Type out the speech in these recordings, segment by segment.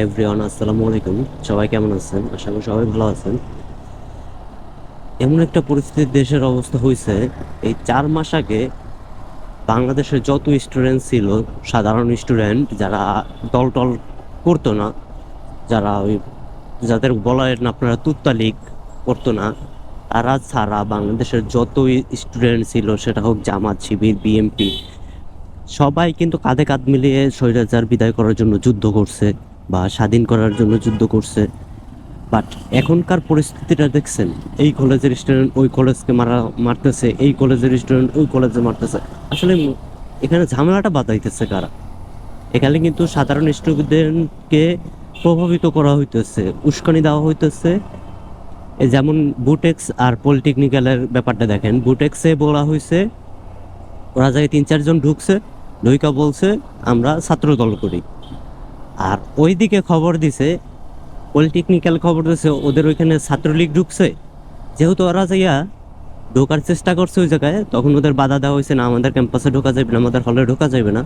Everyone আসসালামু আলাইকুম। সবাই কেমন আছেন? আশা করি সবাই ভালো আছেন। এমন একটা পরিস্থিতি দেশের অবস্থা হয়েছে, এই চার মাস আগে বাংলাদেশের যত স্টুডেন্ট ছিল, সাধারণ স্টুডেন্ট যারা দল টল করতো না, যারা ওই যাদের বলা হয় না আপনারা তুত্তালিক করতো না, তারা ছাড়া বাংলাদেশের যত স্টুডেন্ট ছিল, সেটা হোক জামাত, শিবির বিএমপি সবাই কিন্তু কাঁধে কাঁধ মিলিয়ে স্বৈরাচার বিদায় করার জন্য যুদ্ধ করছে। বা স্বাধীন করার জন্য যুদ্ধ করছে। বাট এখনকার পরিস্থিতিটা দেখছেন, এই কলেজের স্টুডেন্ট ওই কলেজকে মারা, মারতেছে, এই কলেজের স্টুডেন্ট ওই কলেজে মারতেছে। আসলে এখানে ঝামেলাটা বাতাইতেছে কারা? এখানে কিন্তু সাধারণ স্টুডেন্টকে প্রভাবিত করা হইতেছে, উস্কানি দেওয়া হইতেছে। যেমন বুটেক্স আর পলিটেকনিক্যালের ব্যাপারটা দেখেন বুটেক্সে বলা হয়েছে ওরা যায় তিন চারজন ঢুকছে, ঢুইকা বলছে, আমরা ছাত্র দল করি। আর ওইদিকে খবর দিছে পলিটেকনিক্যাল খবর দিছে, ওদের ওইখানে ছাত্রলীগ ঢুকছে। যেহেতু ওরা যাইয়া ঢোকার চেষ্টা করছে ওই জায়গায়, তখন ওদের বাধা দেওয়া হয়েছে না, আমাদের ক্যাম্পাসে ঢোকা যাবে না, আমাদের হলে ঢোকা যাবে না।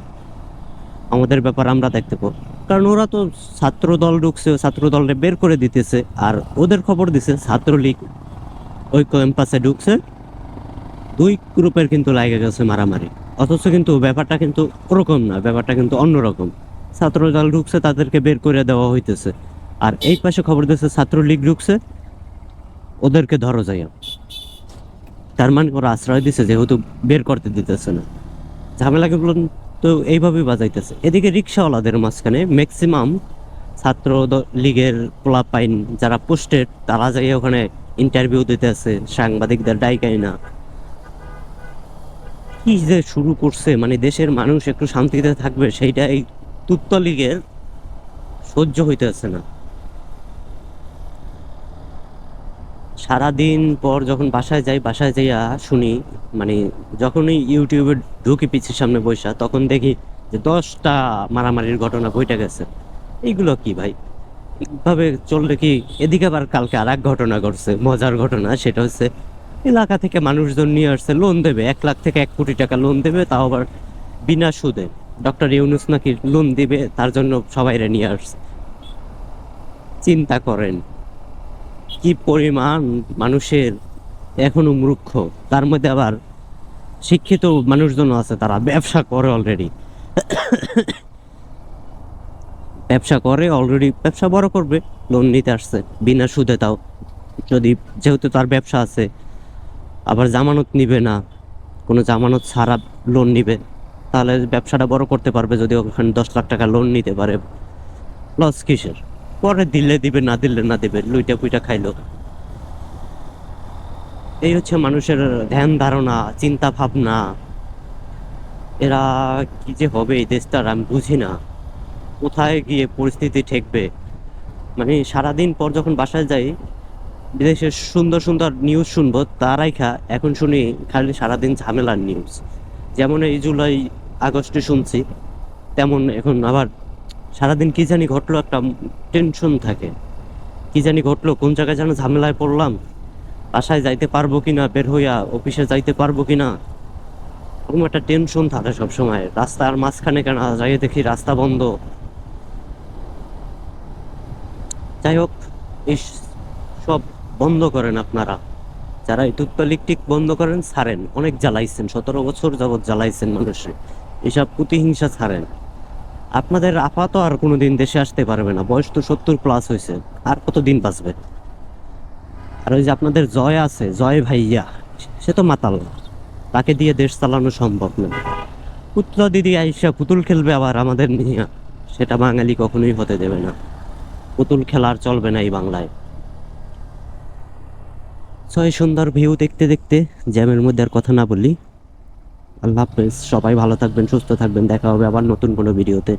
আমাদের ব্যাপার আমরা দেখতে পাবো। কারণ ওরা তো ছাত্র দল ঢুকছে ছাত্র দলকে বের করে দিতেছে, আর ওদের খবর দিছে ছাত্রলীগ ওই ক্যাম্পাসে ঢুকছে। দুই গ্রুপের কিন্তু লাগে গেছে মারামারি। অথচ কিন্তু ব্যাপারটা কিন্তু ওরকম না, ব্যাপারটা কিন্তু অন্যরকম। ছাত্র দল ঢুকছে, তাদেরকে বের করে দেওয়া হইতেছে। আর এই পাশে খবর দিচ্ছে ছাত্রলীগ ঢুকছে, ওদেরকে ধরো যাইয়া। তার মানে ওরা আশ্রয় দিছে, যেহেতু বের করতে দিতেছে না। ঝামেলাগুলো তো এইভাবেই বাজাইতেছে। এদিকে রিক্সাওয়ালাদের মাঝখানে ম্যাক্সিমাম ছাত্র লীগের পোলাপাইন যারা পোস্টেড তারা যাই ওখানে ইন্টারভিউ দিতে আছে সাংবাদিকদের ডাইকাই না। কি যে শুরু করছে মানে দেশের মানুষ একটু শান্তিতে থাকবে সেইটা এই তুত্ত লীগের সহ্য হইতেছে না। সারাদিন পর যখন বাসায় যাই, বাসায় যাইয়া শুনি মানে যখনই ইউটিউবে ঢুকি পিছের সামনে বৈশা তখন দেখি যে দশটা মারামারির ঘটনা বইটা গেছে। এইগুলো কি ভাই? এইভাবে চললে কি এদিকে আবার কালকে আর এক ঘটনা ঘটছে, মজার ঘটনা, সেটা হচ্ছে এলাকা থেকে মানুষজন নিয়ে আসছে লোন দেবে, এক লাখ থেকে এক কোটি টাকা লোন দেবে, তাও আবার বিনা সুদে। ডক্টর ইউনুস নাকি লোন দিবে, তার জন্য সবাইরে নিয়ে আসছে। চিন্তা করেন, কি পরিমাণ মানুষের এখনও মূর্খ। তার মধ্যে আবার শিক্ষিত মানুষজন আছে, তারা ব্যবসা করে অলরেডি ব্যবসা করে অলরেডি ব্যবসা বড় করবে, লোন নিতে আসছে, বিনা সুদে তাও। যদি যেহেতু তার ব্যবসা আছে, আবার জামানত নিবে না, কোনো জামানত ছাড়া লোন নিবে। তাহলে ব্যবসাটা বড় করতে পারবে যদি ওখানে দশ লাখ টাকা লোন নিতে পারে। লস কিসের? পরে দিলে দিবে, না দিলে না দিবে, লুইটা পুইটা খাইলো। এই হচ্ছে মানুষের ধ্যান ধারণা, চিন্তা ভাবনা। এরা কি যে হবে এই দেশটার আমি বুঝি না। কোথায় গিয়ে পরিস্থিতি ঠেকবে? মানে সারাদিন পর যখন বাসায় যাই, বিদেশের সুন্দর সুন্দর নিউজ শুনব তারাই খা এখন শুনি খালি সারাদিন ঝামেলার নিউজ যেমন এই জুলাই, আগস্টে শুনছি, তেমন এখন আবার সারাদিন কি জানি ঘটলো একটা টেনশন থাকে। কি জানি ঘটলো, কোন জায়গায় যেন ঝামেলায় পড়লাম, বাসায় যাইতে পারব কি না বের হইয়া অফিসে যাইতে পারব কি না এরকম একটা টেনশন থাকে সবসময়। রাস্তার মাঝখানে কেন যাইয়ে দেখি রাস্তা বন্ধ। যাই হোক এই সব বন্ধ করেন আপনারা। যারা এই তুৎপালিকটিক বন্ধ করেন, ছাড়েন। অনেক জ্বালাইছেন, সতেরো বছর যাবৎ জ্বালাইছেন মানুষে। এসব প্রতিহিংসা ছাড়েন। আপনাদের আপাত আর কোনোদিন দেশে আসতে পারবে না। বয়স তো সত্তর প্লাস হয়েছে। আর কত দিন বাঁচবে? আর ওই যে আপনাদের জয় আছে, জয় ভাইয়া, সে তো মাতাল। তাকে দিয়ে দেশ চালানো সম্ভব না। পুতলা দিদি আইসা পুতুল খেলবে আবার আমাদের নিয়ে। সেটা বাঙালি কখনোই হতে দেবে না। পুতুল খেলার চলবে না এই বাংলায়। ছয় সুন্দর ভিউ দেখতে দেখতে জ্যামের মধ্যে আর কথা না বলি আল্লাহ হাফেজ, সবাই ভালো থাকবেন, সুস্থ থাকবেন, দেখা হবে আবার নতুন কোনো ভিডিওতে